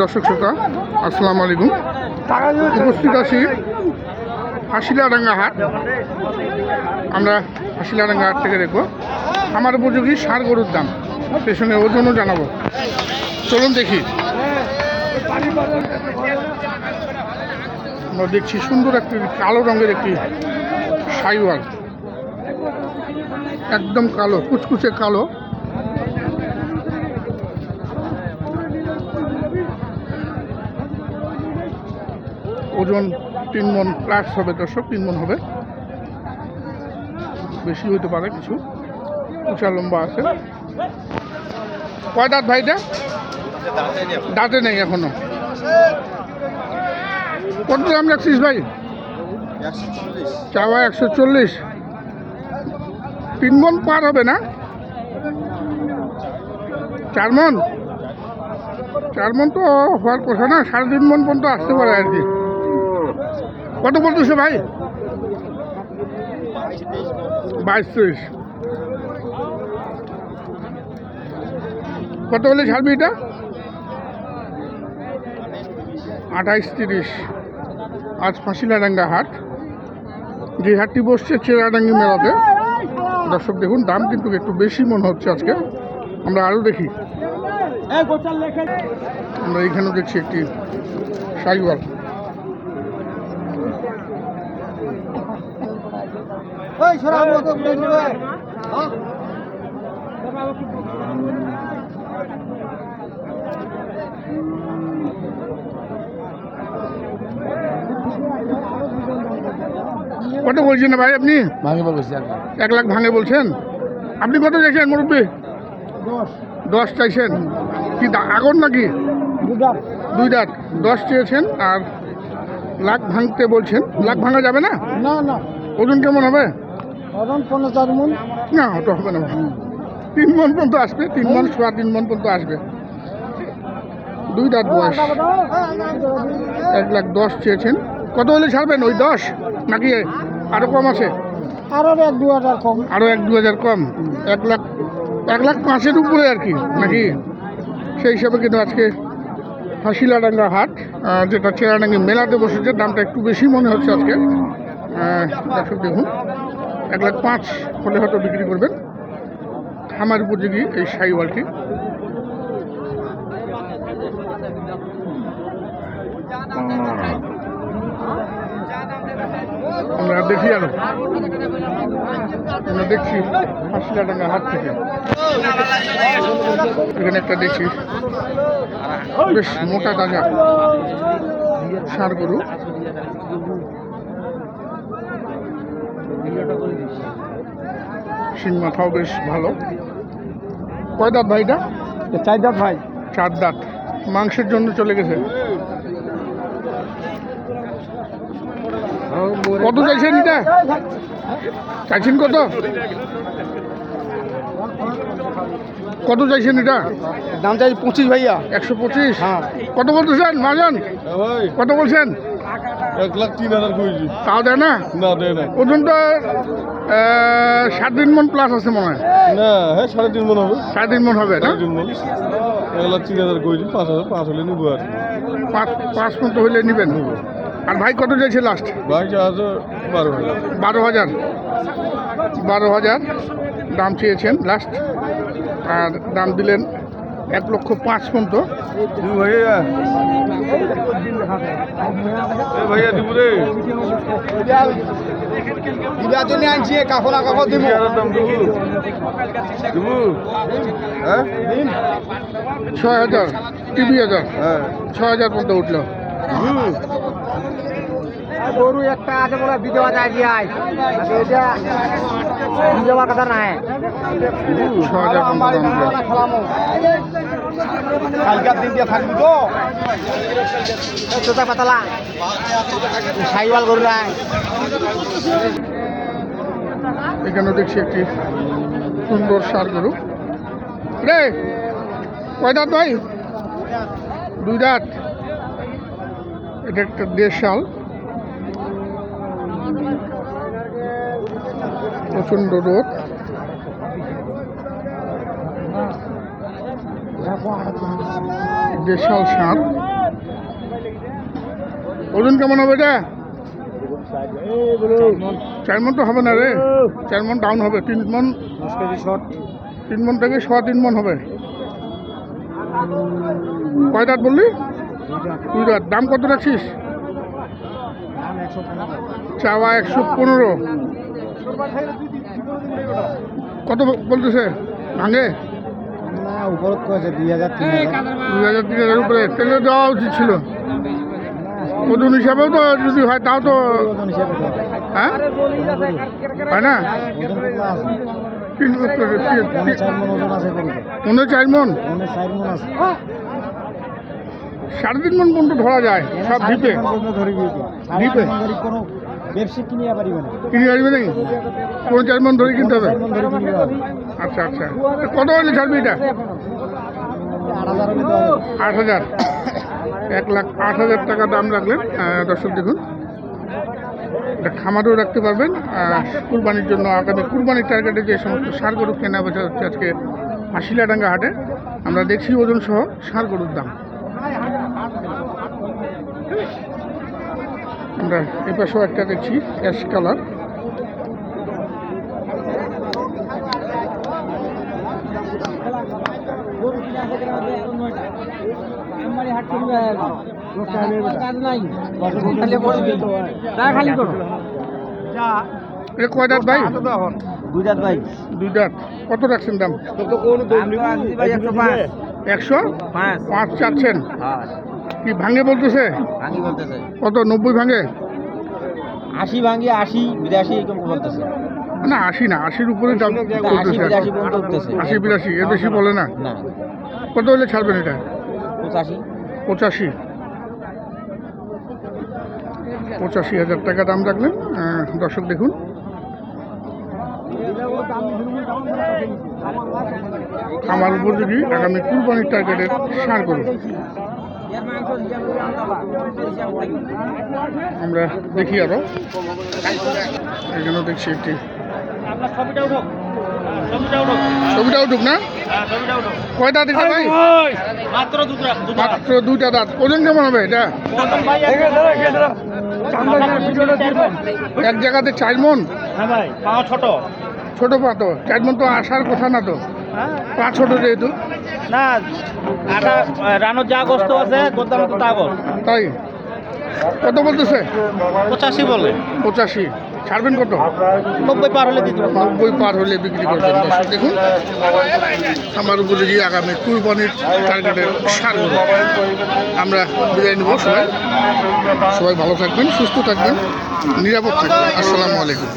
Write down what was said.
দর্শক শ্রোতা, আসসালামু আলাইকুম। উপস্থিত আছি হাসিলাডাঙ্গা হাট আমরা হাসিলাডাঙ্গা হাট থেকে দেখব। আমার উপযোগী সার গরুর দাম। সেই সঙ্গে ওজনও জানাব। চলুন দেখি। আমরা দেখছি সুন্দর একটি কালো রঙের একটি সাইওয়াল। একদম কালো, কুচকুচে কালো। ওজন তিন মন প্লাস হবে দর্শক, তিন মন হবে। বেশি হইতে পারে কিছু। উঁচা লম্বা আছে। কয় দাঁত ভাইটা? দাঁতে নেই এখনও। কত দাম রাখছিস ভাই? চাওয়া একশো চল্লিশ। তিন মন পার হবে না? চার মন চার মন তো হওয়ার কথা না, সাড়ে তিন মন পর্যন্ত আসতে পারে আর কি। কত বলতেছে ভাই? বাইশ তেইশ কত বলে ছাড়বি এটা? আঠাইশ তিরিশ। আজ ফাঁসিলাডাঙ্গা হাট। যে হাটটি বসছে চেরাডাঙ্গি মেলাতে। দর্শক দেখুন, দাম কিন্তু একটু বেশি মনে হচ্ছে আজকে। আমরা আরও দেখি। আমরা এখানেও দেখছি একটি সাইওয়াল কত বলছেন না ভাই আপনি? ভাঙে বলছি এক লাখ ভাঙে বলছেন? আপনি কত চাইছেন মুরব্বী? দশ। চাইছেন? কি আগর নাকি? দুই দাঁত। দশ চেয়েছেন আর লাখ ভাঙতে বলছেন। লাখ ভাঙা যাবে না? না না। ওজন কেমন হবে? পনেরো চার মন? না অত হবে না। তিন মন পর্যন্ত আসবে তিন মন সোয়া তিন মন পর্যন্ত আসবে। দুই দাঁত বয়স। এক লাখ দশ চেয়েছেন। কত হলে ছাড়বেন ওই দশ? নাকি আরও কম আছে? আরও এক দু হাজার কম। আরও এক দু হাজার কম। এক লাখ এক লাখ পাঁচের উপরে আর কি নাকি? সেই হিসাবে কিন্তু আজকে হাসিলাডাঙ্গা হাট যেটা চেরাডাঙ্গি মেলাতে বসেছে দামটা একটু বেশি মনে হচ্ছে আজকে। দর্শক দেখুন। এক লাখ পাঁচ হলে হয়তো বিক্রি করবেন। খামার উপযোগী এই সাইওয়ালটি। আমরা দেখি আরও। আমরা দেখছি হাসিলাডাঙ্গা হাট থেকে। এখানে একটা দেখছি। বেশ মোটা তাজা সার গরু। শিং মাথাও বেশ ভালো। কয় দাঁত ভাইটা? চার দাঁত ভাই। চার দাঁত। মাংসের জন্য চলে গেছে। কত চাইছেন এটা? চাইছেন কত? কত চাইছেন এটা? দাম চাই পঁচিশ ভাইয়া। একশো পঁচিশ। হ্যাঁ। কত বলতেছেন? মাজন? কত বলছেন? এক লাখ তিন হাজার করেছি। তাও দেয় না? না দেয় না। ওজন তো আহ, সাত মন প্লাস আছে মনে হয়। না হ্যাঁ সাড়ে তিন মন হবে। সাড়ে তিন মন হবে না? সাড়ে তিন মন। এক লাখ তিন হাজার করেছি পাঁচ হাজার পাঁচ হলে নিবো আর পাঁচ পাঁচ মতো হইলে নেবেন। আর ভাই কত চাইছে লাস্ট বাকি আছে বারো হাজার। বারো হাজার। বারো হাজার দাম চেয়েছেন লাস্ট আর দাম দিলেন এক লক্ষ পাঁচ পর্যন্ত। আনছি কাপড় দিব। দিব। হ্যাঁ? ছয় হাজার টিভি হাজার। হ্যাঁ। ছয় হাজার পর্যন্ত উঠল। গরু একটা আছে বলে বিধবা যায় যায় এটা বিধবা কথা নাই। কালকার দিনটা থাকবি তো। চোতা পাতলা। সাইওয়াল গরু নাই। এখানে দেখছি একটি সুন্দর সার গরু। রে কয় দাঁত ভাই? দুই দাঁত। এটা একটা দেশাল। প্রচণ্ড রোদ। দেশাল সাপ। ওজন কেমন হবে এটা? চার মন তো হবে না রে। চার মন ডাউন হবে। তিন মন তিন মন থেকে সোয়া তিন মন হবে। কয় দাঁত বললি? দুই দাঁত। দাম কত রাখছিস? চাওয়া একশো পনেরো। কত বলতেছে? ভাঙে? উপরত কয়েছে দুই হাজার তিন হাজার। দুই হাজার তিন হাজার উপরে তেলে দেওয়া উচিত ছিল। ওজন হিসাবেও তো যদি হয় তাও তো হ্যাঁ? হয় না? মনে চার মন সাড়ে তিন মন পর্যন্ত ধরা যায় সব দ্বীপে দ্বীপে? ব্যবসা কিনে না কিনে আসবে নাকি? কোনো চার মন ধরে কিনতে হবে। আচ্ছা আচ্ছা। কত হলে ছাড়বি এটা? আট হাজার। এক লাখ আট হাজার টাকা দাম রাখলেন। দর্শক দেখুন। এটা খামারেও রাখতে পারবেন। কুরবানির জন্য আগামী কুরবানির টার্গেটে যে সমস্ত সার গরু কেনা বেচা হচ্ছে আজকে হাসিলাডাঙ্গা হাটে আমরা দেখছি ওজন সহ সার গরুর দাম। আমরা এ পাশেও একটা দেখছি অ্যাশ কালার। এটা কয় দাঁত ভাই? দুই হাজার ভাই দুই দাঁত কত রাখছেন দাম একশো পাঁচ। চাচ্ছেন। কি ভাঙে বলতেছে? ভাঙি বলতেছে। কত নব্বই ভাঙে? আশি ভাঙি আশি বিরাশি এরকম বলতেছে। না আশি না আশির উপরে দাম আশি বলতেছে বিরাশি আশি এর বেশি বলে না? কত হলে ছাড়বেন এটা? পঁচাশি। পঁচাশি। পঁচাশি হাজার টাকা দাম রাখলেন। দর্শক দেখুন। আমার উপর উপযোগী আগামী কুরবানির টার্গেটের সার করুন আমরা দেখি আরও। এখানেও দেখছি একটি। ছবিটা উঠুক। না? কয়টা দিতে ভাই? মাত্র দুটা দাঁত ওজন কেমন হবে এটা? এক জায়গাতে চার মন? হ্যাঁ ভাই ছোট। ছোট পা তো। চার মন তো আসার কথা না তো। পা ছোট যেহেতু না আটা রানোর যা গোস্ত আছে তাই? কত বলতেছে? পঁচাশি বলে। পঁচাশি। ছাড়বেন কত? নব্বই পার হলে দিতে। নব্বই পার হলে বিক্রি করবেন। দেখুন আমার উপযোগী আগামী কুরবানির টার্গেটের সার গরু। আমরা বিদায় নেব সবাই। সবাই ভালো থাকবেন সুস্থ থাকবেন নিরাপদ থাকবেন। আসসালামু আলাইকুম।